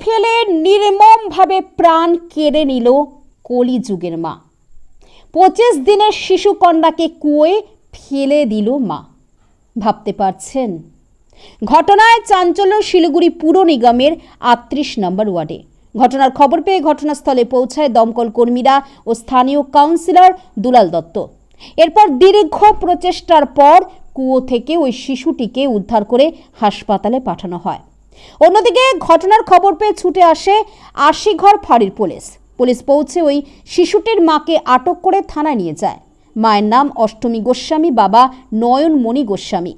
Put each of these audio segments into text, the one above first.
ফেলে নির্মমভাবে প্রাণ কেড়ে নিল কলিযুগের মা। পঁচিশ দিনের শিশু কন্যাকে কুয়োয় ফেলে দিল মা। ভাবতে পারছেন? ঘটনায় চাঞ্চল্য শিলিগুড়ি পুর নিগমের আটত্রিশ নম্বর ওয়ার্ডে। ঘটনার খবর পেয়ে ঘটনাস্থলে পৌঁছায় দমকল কর্মীরা ও স্থানীয় কাউন্সিলর দুলাল দত্ত। এরপর দীর্ঘ প্রচেষ্টার পর কুয়ো থেকে ওই শিশুটিকে উদ্ধার করে হাসপাতালে পাঠানো হয়। অন্যদিকে ঘটনার খবর পেয়ে ছুটে আসে আশিঘর ফাঁড়ির পুলিশ। পুলিশ পৌঁছে ওই শিশুটির মাকে আটক করে থানায় নিয়ে যায়। মায়ের নাম অষ্টমী গোস্বামী, বাবা নয়নমণি গোস্বামী।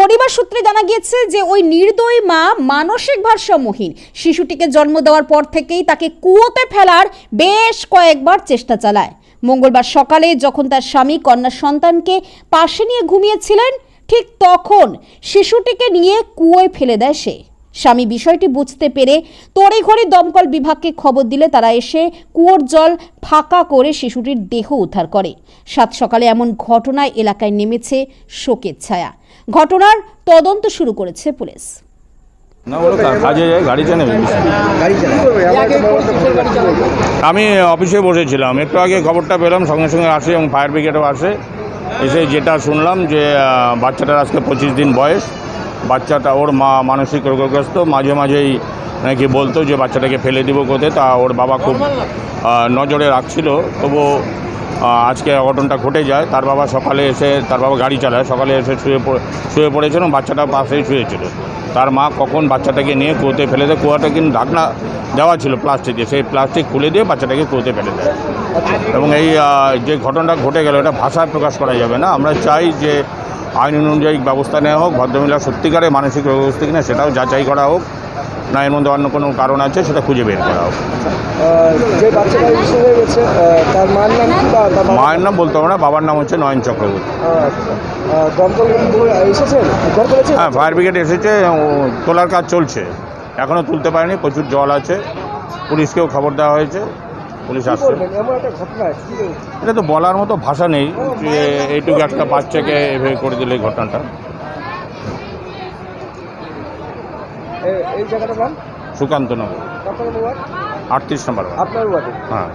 পরিবার সূত্রে জানা গিয়েছে যে ওই নির্দয়ী মা মানসিক ভারসাম্যহীন। শিশুটিকে জন্ম দেওয়ার পর থেকেই তাকে কুয়োতে ফেলার বেশ কয়েকবার চেষ্টা চালায়। মঙ্গলবার সকালে যখন তার স্বামী, কন্যা সন্তানকে পাশে নিয়ে ঘুমিয়েছিলেন ঠিক তখন শিশুটিকে নিয়ে কুয়োয় ফেলে দেয় সে। স্বামী বিষয়টি বুঝতে পেরে তড়িঘড়ি দমকল বিভাগকে খবর দিলে তারা এসে কুয়োর জল ফাঁকা করে শিশুটির দেহ উদ্ধার করে। সাত সকালে এমন ঘটনায় এলাকায় নেমেছে শোকের ছায়া। ঘটনার তদন্ত শুরু করেছে পুলিশ। আমি অফিসে বসেছিলাম। একটু আগে খবরটা পেলাম, সঙ্গে সঙ্গে আসে এবং ফায়ার ব্রিগেডও আসে। এসে যেটা শুনলাম যে বাচ্চাটার আজকে পঁচিশ দিন বয়স। বাচ্চাটা ওর মা মানসিক রোগগ্রস্ত। মাঝে মাঝেই নাকি বলতো যে, বাচ্চাটাকে ফেলে দিব কোথায়? তা ওর বাবা খুব নজরে রাখছিল। তবু আজকে অঘটনটা ঘটে যায়। তার বাবা সকালে এসে, তার বাবা গাড়ি চালায়, সকালে এসে শুয়ে শুয়ে পড়েছিল বাচ্চাটা পাশেই শুয়েছিল। তার মা কখন বাচ্চাটাকে নিয়ে কুয়োতে ফেলে দেয়? কুয়াটা কিন্তু ঢাকনা দেওয়া ছিল প্লাস্টিকে। সেই প্লাস্টিক খুলে দিয়ে বাচ্চাটাকে কুয়োতে ফেলে দেয়। এবং এই যে ঘটনাটা ঘটে গেল, এটা ভাষায় প্রকাশ করা যাবে না। আমরা চাই যে আইন অনুযায়ী ব্যবস্থা নেওয়া হোক, ভদ্রমহিলা সত্যিকারে মানসিক রোগগ্রস্ত কিনা সেটাও যাচাই করা হোক। না এর মধ্যে অন্য কোনো কারণ আছে সেটা খুঁজে বের করা হোক। মায়ের নাম বলতে হবে না বাবার নাম হচ্ছে নয়ন চক্রবর্তী। আচ্ছা। হ্যাঁ ফায়ার ব্রিগেড এসেছে তোলার কাজ চলছে। এখনও তুলতে পারেনি প্রচুর জল আছে। পুলিশকেও খবর দেওয়া হয়েছে পুলিশ আসছে। এটা তো বলার মতো ভাষা নেই যে এইটুকু একটা বাচ্চাকে এভাবে করে দিলে এই ঘটনাটা। এই জায়গাটার নাম? সুকান্ত নগর কত নম্বর ওয়ার্ড? আটত্রিশ নম্বর। আপনার ওয়ার্ডে? হ্যাঁ।